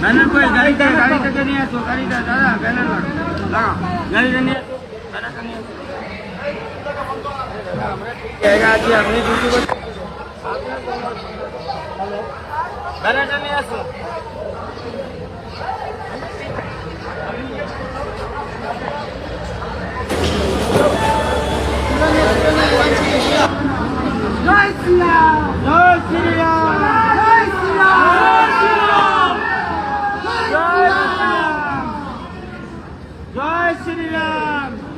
Banner कोई गाड़ी का गाड़ी का नहीं है तो गाड़ी का दादा बैनर लगा गाड़ी का नहीं है बैनर का नहीं है जाएगा जी अपनी ड्यूटी को Menajer niye yazsın? Nice, yeah! Nice, yeah! Jai Shri Ram!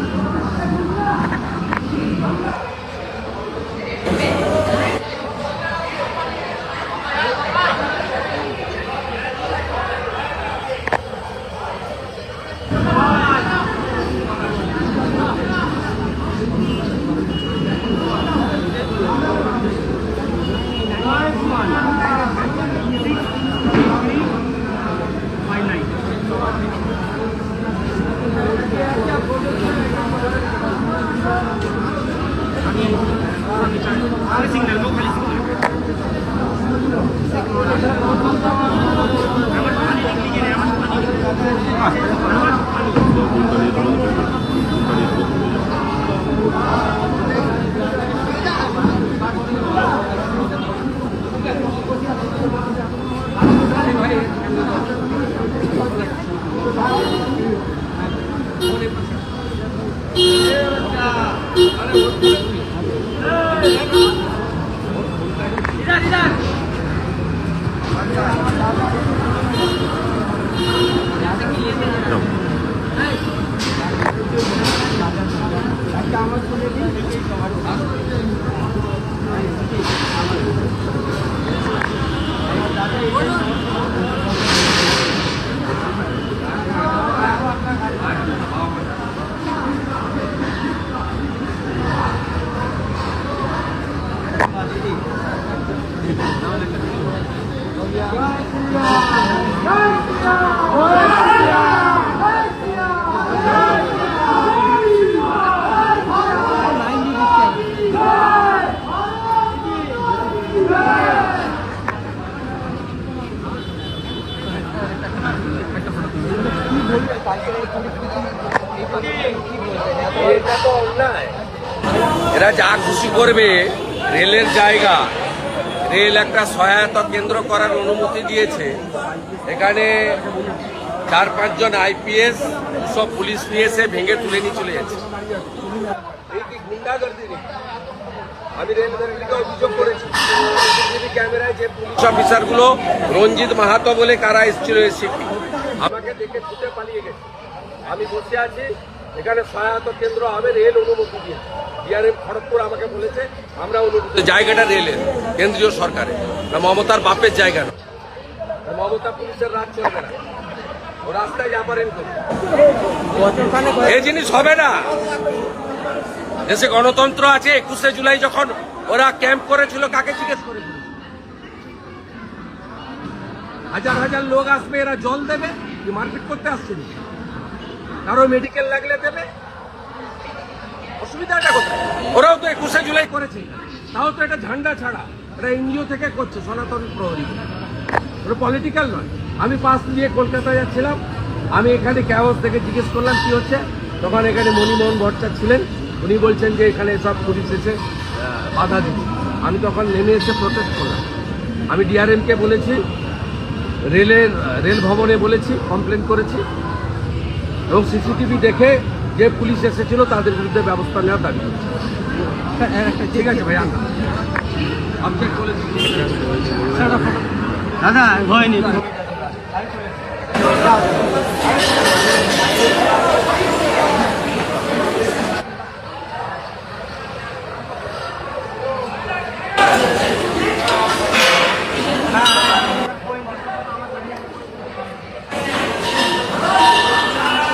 লিখটা উঁচু করুন স্যার জয় শ্রীরাম জয় মহোদয় এটা তো 你你 এরা যা খুশি করবে, রেলের জায়গা, রেল একটা সহায়তা কেন্দ্র করার অনুমতি দিয়েছে। এখানে চার পাঁচজন আইপিএস, সব পুলিশ নিয়ে এসে ভেঙে তুলে নিয়ে চলে যাচ্ছে। আমি রেল অভিযোগ করেছি। রঞ্জিত মাহাতো বলে কারা এসেছিল আমাকে দেখে ছুটে পালিয়ে গেছে। আমি বসে আছি। এখানে সহায়তা কেন্দ্র হবে রেল অনুমতি দিয়েছে ডিআরএম খড়গপুর আমাকে বলেছে আমরা অনুমতি জায়গাটা রেলের কেন্দ্রীয় সরকারের। না মমতার বাপের জায়গা না। মমতা পুলিশের রাজ চলবে না। ও রাস্তায় এই জিনিস হবে না। দেশে গণতন্ত্র আছে একুশে জুলাই যখন ওরা ক্যাম্প করেছিল কাকে জিজ্ঞেস করেছিল? হাজার হাজার লোক আসবে এরা জল দেবে কি মারপিট করতে আসছে নাকি? কারও মেডিকেল লাগলে দেবে। অসুবিধাটা কোথায়? ওরাও তো একুশে জুলাই করেছে। তাও তো এটা ঝান্ডা ছাড়া। এটা এনজিও থেকে করছে, সনাতন প্রহরী। ওটা পলিটিক্যাল নয়। আমি পাশ দিয়ে কলকাতায় যাচ্ছিলাম। আমি এখানে ক্যাওয়াস থেকে জিজ্ঞেস করলাম, কি হচ্ছে? তখন এখানে মণিমোহন ভট্টাচার্য ছিলেন। উনি বলছেন যে এখানে সব পুলিশ এসে বাধা দিচ্ছে। আমি তখন নেমে এসে প্রোটেস্ট করলাম। আমি ডিআরএমকে বলেছি, রেলের, রেল ভবনে বলেছি কমপ্লেন করেছি। এবং সিসিটিভি দেখে যে পুলিশ এসেছিল, তাদের বিরুদ্ধে ব্যবস্থা নেওয়ার দাবি করছে। ঠিক আছে ভাই দাদা হয়নি